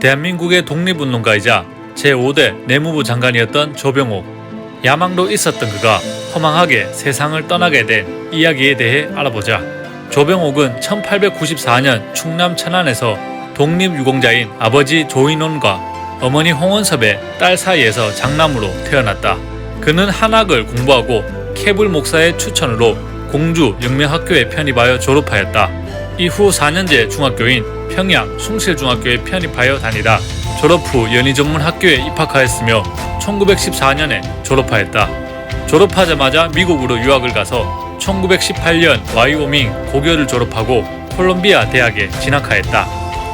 대한민국의 독립운동가이자 제5대 내무부 장관이었던 조병옥. 야망도 있었던 그가 허망하게 세상을 떠나게 된 이야기에 대해 알아보자. 조병옥은 1894년 충남 천안에서 독립유공자인 아버지 조인원과 어머니 홍원섭의 딸 사이에서 장남으로 태어났다. 그는 한학을 공부하고 케불 목사의 추천으로 공주 영명학교에 편입하여 졸업하였다. 이후 4년제 중학교인 평양 숭실중학교에 편입하여 다니다 졸업 후 연희 전문 학교에 입학하였으며 1914년에 졸업하였다. 졸업하자마자 미국으로 유학을 가서 1918년 와이오밍 고교를 졸업하고 콜롬비아 대학에 진학하였다.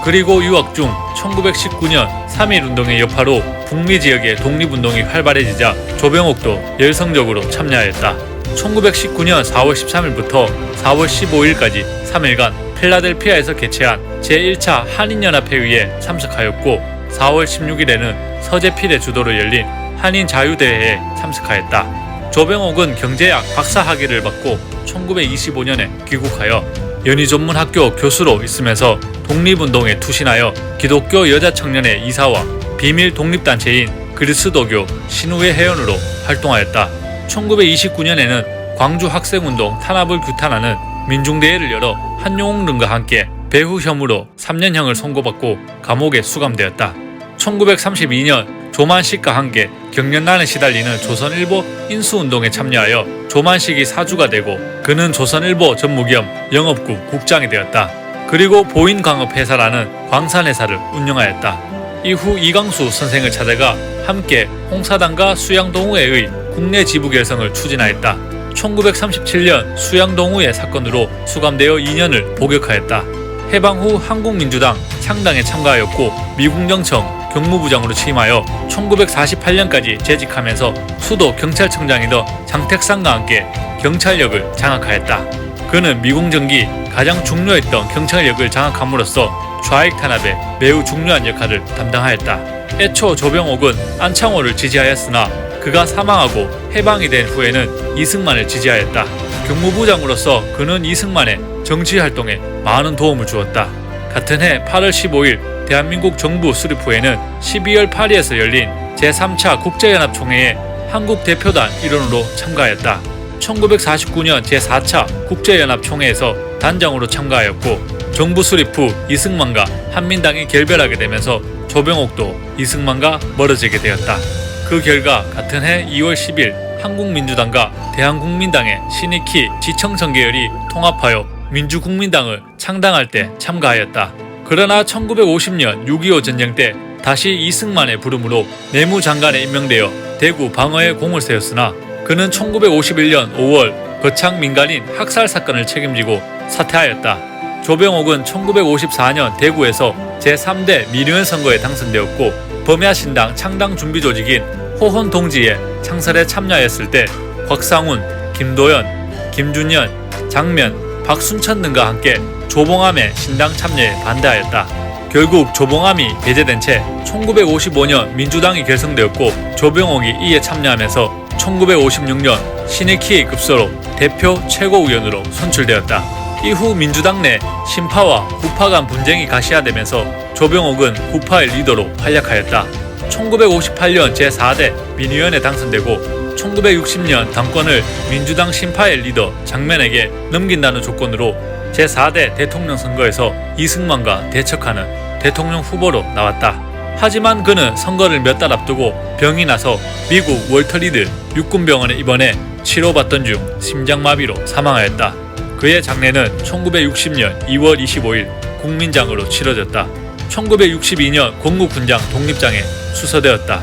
그리고 유학 중 1919년 3.1운동의 여파로 북미 지역의 독립운동이 활발해지자 조병옥도 열성적으로 참여하였다. 1919년 4월 13일부터 4월 15일까지 3일간 필라델피아에서 개최한 제1차 한인연합회의에 참석하였고 4월 16일에는 서재필의 주도로 열린 한인 자유대회에 참석하였다. 조병옥은 경제학 박사 학위를 받고 1925년에 귀국하여 연희전문학교 교수로 있으면서 독립운동에 투신하여 기독교 여자 청년의 이사와 비밀 독립단체인 그리스도교 신우회 회원으로 활동하였다. 1929년에는 광주 학생운동 탄압을 규탄하는 민중대회를 열어 한용웅 등과 함께 배후 혐의로 3년형을 선고받고 감옥에 수감되었다. 1932년 조만식과 함께 경련난에 시달리는 조선일보 인수운동에 참여하여 조만식이 사주가 되고 그는 조선일보 전무겸 영업국 국장이 되었다. 그리고 보인광업회사라는 광산회사를 운영하였다. 이후 이광수 선생을 찾아가 함께 홍사단과 수양동우회의 국내 지부 결성을 추진하였다. 1937년 수양동우회 사건으로 수감되어 2년을 복역하였다. 해방 후 한국민주당 창당에 참가하였고 미국정청 경무부장으로 취임하여 1948년까지 재직하면서 수도 경찰청장이던 장택상과 함께 경찰력을 장악하였다. 그는 미공정기 가장 중요했던 경찰력을 장악함으로써 좌익 탄압에 매우 중요한 역할을 담당하였다. 애초 조병옥은 안창호를 지지하였으나 그가 사망하고 해방이 된 후에는 이승만을 지지하였다. 경무부장으로서 그는 이승만의 정치 활동에 많은 도움을 주었다. 같은 해 8월 15일 대한민국 정부 수립 후에는 12월 파리에서 열린 제3차 국제연합총회에 한국 대표단 일원으로 참가하였다. 1949년 제4차 국제연합총회에서 단장으로 참가하였고 정부 수립 후 이승만과 한민당이 결별하게 되면서 조병옥도 이승만과 멀어지게 되었다. 그 결과 같은 해 2월 10일 한국민주당과 대한국민당의 신익희 지청선 계열이 통합하여 민주국민당을 창당할 때 참가하였다. 그러나 1950년 6.25 전쟁 때 다시 이승만의 부름으로 내무장관에 임명되어 대구 방어에 공을 세웠으나 그는 1951년 5월 거창 민간인 학살 사건을 책임지고 사퇴하였다. 조병옥은 1954년 대구에서 제3대 민의원 선거에 당선되었고 범야신당 창당 준비 조직인 호혼 동지의 창설에 참여하였을 때 곽상훈, 김도연, 김준현, 장면, 박순천 등과 함께 조봉암의 신당 참여에 반대하였다. 결국 조봉암이 배제된 채 1955년 민주당이 결성되었고 조병옥이 이에 참여하면서 1956년 신익희의 급소로 대표 최고위원으로 선출되었다. 이후 민주당 내 신파와 구파 간 분쟁이 가시화되면서 조병옥은 구파의 리더로 활약하였다. 1958년 제4대 민의원에 당선되고 1960년 당권을 민주당 신파의 리더 장면에게 넘긴다는 조건으로 제4대 대통령 선거에서 이승만과 대척하는 대통령 후보로 나왔다. 하지만 그는 선거를 몇 달 앞두고 병이 나서 미국 월터 리드 육군병원에 입원해 치료받던 중 심장마비로 사망하였다. 그의 장례는 1960년 2월 25일 국민장으로 치러졌다. 1962년 건국훈장 독립장에 수서되었다.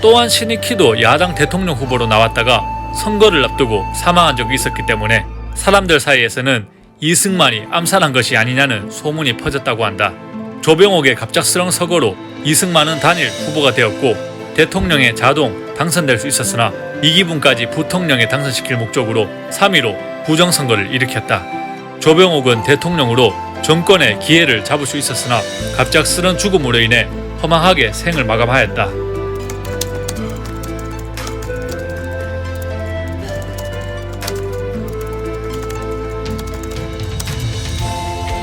또한 신익희도 야당 대통령 후보로 나왔다가 선거를 앞두고 사망한 적이 있었기 때문에 사람들 사이에서는 이승만이 암살한 것이 아니냐는 소문이 퍼졌다고 한다. 조병옥의 갑작스러운 서거로 이승만은 단일 후보가 되었고 대통령에 자동 당선될 수 있었으나 이기분까지 부통령에 당선시킬 목적으로 3위로 부정선거를 일으켰다. 조병옥은 대통령으로 정권의 기회를 잡을 수 있었으나 갑작스런 죽음으로 인해 허망하게 생을 마감하였다.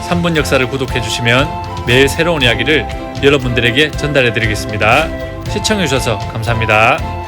3분 역사를 구독해 주시면 매일 새로운 이야기를 여러분들에게 전달해 드리겠습니다. 시청해 주셔서 감사합니다.